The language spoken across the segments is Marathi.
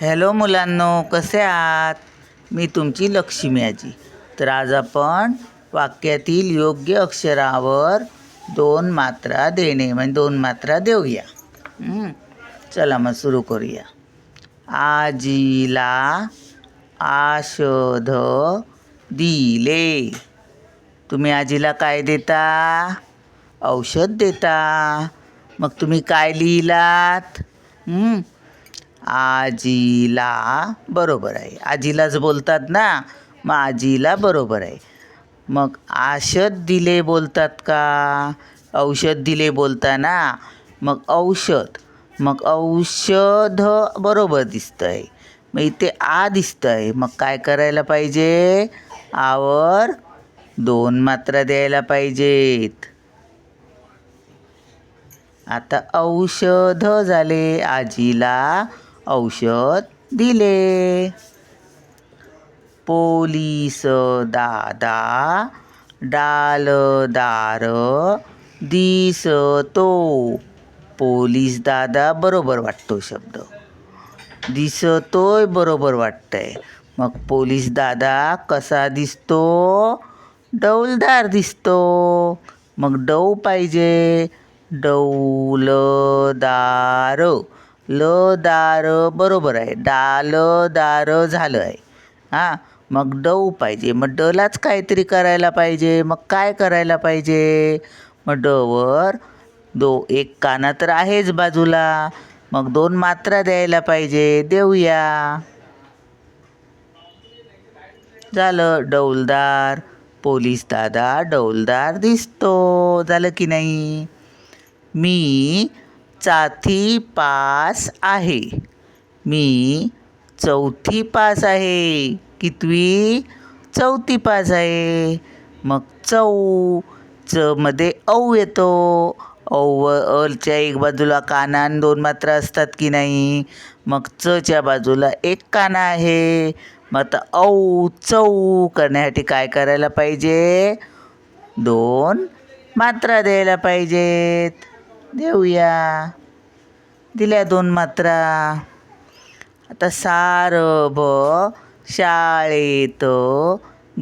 हॅलो मुलांनो कसे आहात? मी तुमची लक्ष्मी आजी. तर आज आपण वाक्यातील योग्य अक्षरावर दोन मात्रा देणे म्हणजे दोन मात्रा देऊया. चला मग सुरू करूया. आजीला आशध दिले. तुम्ही आजीला काय देता? औषध देता. मग तुम्ही काय लिहिलात? आजीला बरोबर आहे. आजीलाच बोलतात ना? मग आजीला बरोबर आहे. मग आशद दिले बोलतात का? औषध दिले बोलताना? मग औषध. मग औषध बरोबर दिसतं आहे मग इथे आ दिसतं आहे मग काय करायला पाहिजे? आवर दोन मात्रा द्यायला पाहिजेत. आता औषध झाले आजीला. औषध दिले. पोलीस दादा डालदार दिसतो. पोलीस दादा बरोबर वाटतो शब्द. दिसतोय बरोबर वाटतंय. मग पोलीस दादा कसा दिसतो? डौलदार दिसतो. मग डौ पाहिजे. डौलदार. लदार बरोबर आहे. डालदार झालं आहे. हां? मग डव पाहिजे मग डलाच काहीतरी करायला पाहिजे. मग काय करायला पाहिजे? मग डवर दो एक काना तर आहेच बाजूला. मग दोन मात्रा द्यायला पाहिजे. देऊया. झालं. डौलदार पोलीस दादा डौलदार दिसतो. झालं की नाही? मी चाथी पास आहे. मी चौथी पास आहे. कितवी? चौथी पास आहे. मग चौ च मध्ये औ येतो. औ व एक बाजूला काना आणि दोन मात्रा असतात की नाही? मग चच्या बाजूला एक काना आहे. मग आता औ चौ करण्यासाठी काय करायला पाहिजे? दोन मात्रा द्यायला पाहिजेत. देऊया. दिल्या दोन मात्रा. आता सारभ शाळेत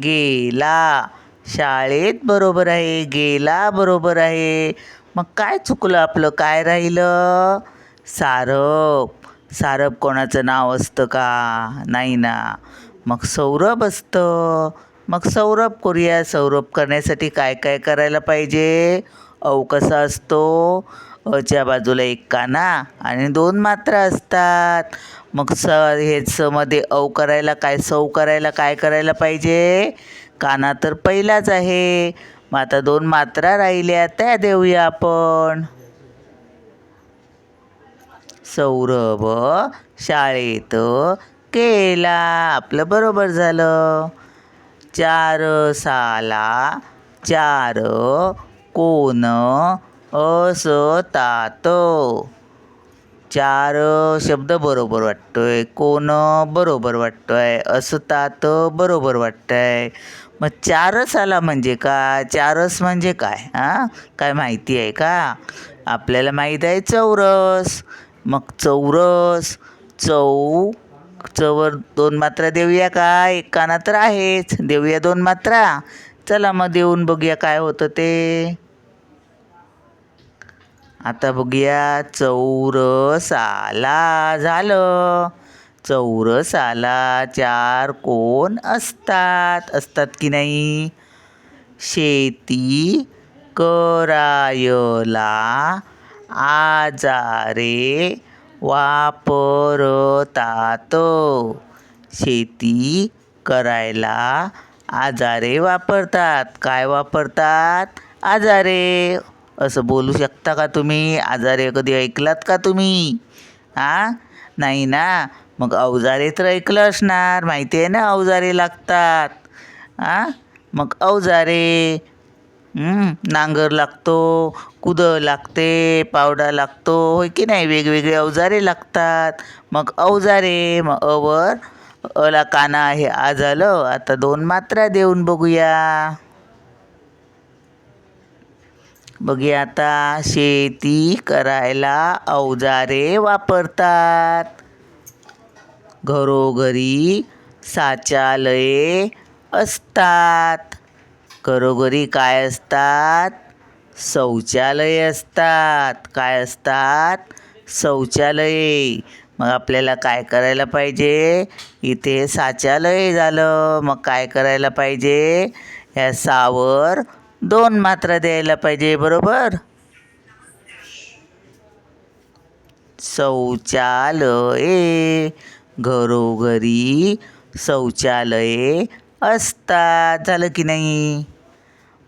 गेला. शाळेत बरोबर आहे गेला बरोबर आहे. मग काय चुकलं आपलं? काय राहिलं? सारप सारप कोणाचं नाव असतं का? नाही ना. मग सौरभ असतं. मग सौरभ करूया. सौरभ करण्यासाठी काय काय करायला पाहिजे? औ कसा असतो? अच्या बाजूला एक काना आणि दोन मात्रा असतात. मग स हे मध्ये औ करायला काय सौ करायला काय करायला पाहिजे? काना तर पहिलाच आहे. मग आता दोन मात्रा राहिल्या त्या देऊया आपण. सौरभ शाळेत केला. आपलं बरोबर झालं. चार साला चार कोण असतात? चार शब्द बरोबर वाटतोय. कोण बरोबर वाटतोय? असतात बरोबर वाटतंय. मग चारस आला म्हणजे का चारस म्हणजे काय? हां काय माहिती आहे का? आपल्याला माहीत आहे चौरस. मग चौरस चौ चवर दोन मात्रा देऊया का? एक काना तर आहेच. देऊया दोन मात्रा. चला मग देऊन बघूया काय होतं ते. आता बघूया चौरसाला झालं. चौरसाला चार कोण असतात? असतात की नाही? शेती करायला आजारे वापरतात. शेती करायला आजारे वापरतात. काय वापरतात? आजारे. असं बोलू शकता का तुम्ही? आजारे कधी ऐकलात का तुम्ही? हां नाही ना? मग अवजारे तर ऐकलं असणार. माहिती आहे ना अवजारे लागतात. हां मग अवजारे नांगर लागतो कुदळ लागते पावडा लागतो होय की नाही? वेगवेगळे अवजारे लागतात. मग अवजारे मग अवर अला काना आहे आ झालं आता दोन मात्रा देऊन बघूया. बघी आता शेती करायला अवजारे वापरतात. घरोघरी साचालये असतात. घरोघरी काय असतात? शौचालये असतात. काय असतात? शौचालये. मग आपल्याला काय करायला पाहिजे? इथे साचालय झालं. मग काय करायला पाहिजे? ह्या सावर दोन मात्रा द्यायला पाहिजे बरोबर? शौचालये घरोघरी शौचालये असतात झालं की नाही?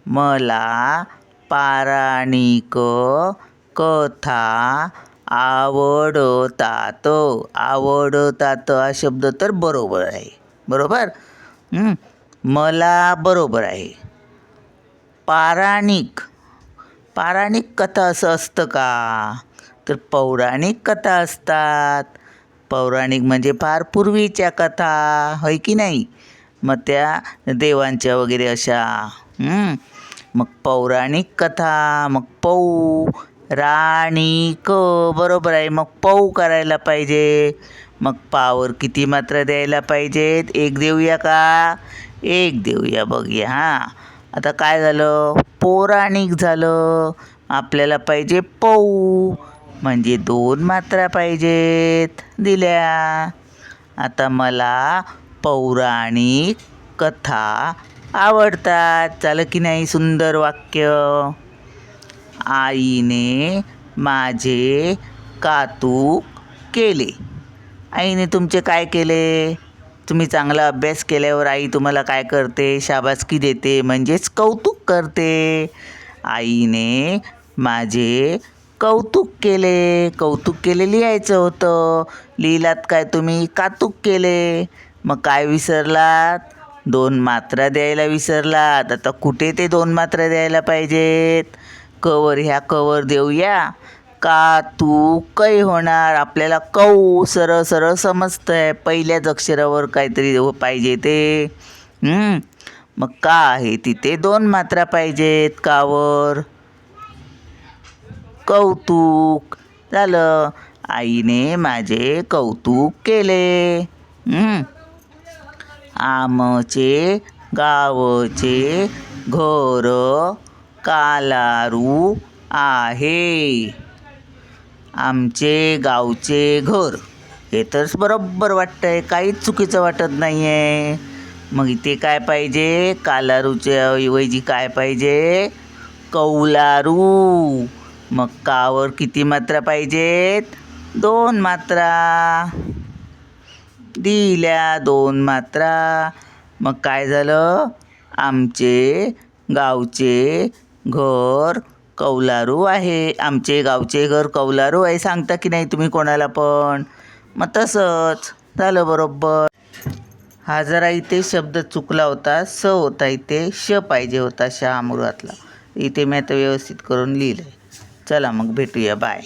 मला पाराणिक कथा आवडतात आवडतात. हा शब्द तर बरोबर आहे बरोबर? मला बरोबर आहे. पाराणिक. पाराणिक कथा असं असतं का? तर पौराणिक कथा असतात. पौराणिक म्हणजे फार पूर्वीच्या कथा होय की नाही? मग त्या देवांच्या वगैरे अशा मग पौराणिक कथा मग पौ राणिक बरोबर आहे. मग पौ करायला पाहिजे. मग पावर किती मात्रा द्यायला पाहिजेत? एक देऊया का? एक देऊया बघूया हां. आता काय झालं? पौराणिक झालं. आपल्याला पाहिजे पौ. म्हणजे दोन मात्रा पाहिजेत दिल्या. आता मला पौराणिक कथा आवडतात. झालं की नाही सुंदर वाक्य? आईने माझे कातूक केले. आईने तुमचे काय केले? तुम्ही चांगला अभ्यास केल्यावर आई तुम्हाला काय करते? शाबासकी देते म्हणजेच कौतुक करते. आईने माझे कौतुक केले. कौतुक केले लिहायचं होतं. लिहिलात काय तुम्ही? कातुक केले. मग काय विसरलात? दोन मात्रा द्यायला विसरलात. आता कुठे ते दोन मात्रा द्यायला पाहिजेत? कवर ह्या कवर देऊया. का तू? कै होणार? आपल्याला कौ सरळ सरळ समजतं आहे पहिल्याच अक्षरावर काहीतरी पाहिजे ते. मग का आहे? तिथे दोन मात्रा पाहिजेत कावर. कौतुक. झालं. आईने माझे कौतुक केले. आमचे गावचे घर कालारू आहे. आमचे गावचे घर हे तर बरोबर वाटतंय. काहीच चुकीचं वाटत नाही आहे मग इथे काय पाहिजे? कालारूच्या ऐवजी काय पाहिजे? कौलारू. मग कावर किती मात्रा पाहिजेत? दोन मात्रा. दिल्या दोन मात्रा. मग काय झालं? आमचे गावचे घर कौलारू आहे. आमचे गावचे घर कौलारू आहे. सांगता की नाही तुम्ही कोणाला पण? मग तसंच. झालं बरोबर. हा जरा इथे शब्द चुकला होता. स होता इथे. श पाहिजे होता. शहा शहामुरातला इथे मी आता व्यवस्थित करून लिहिलं आहे चला मग भेटूया. बाय.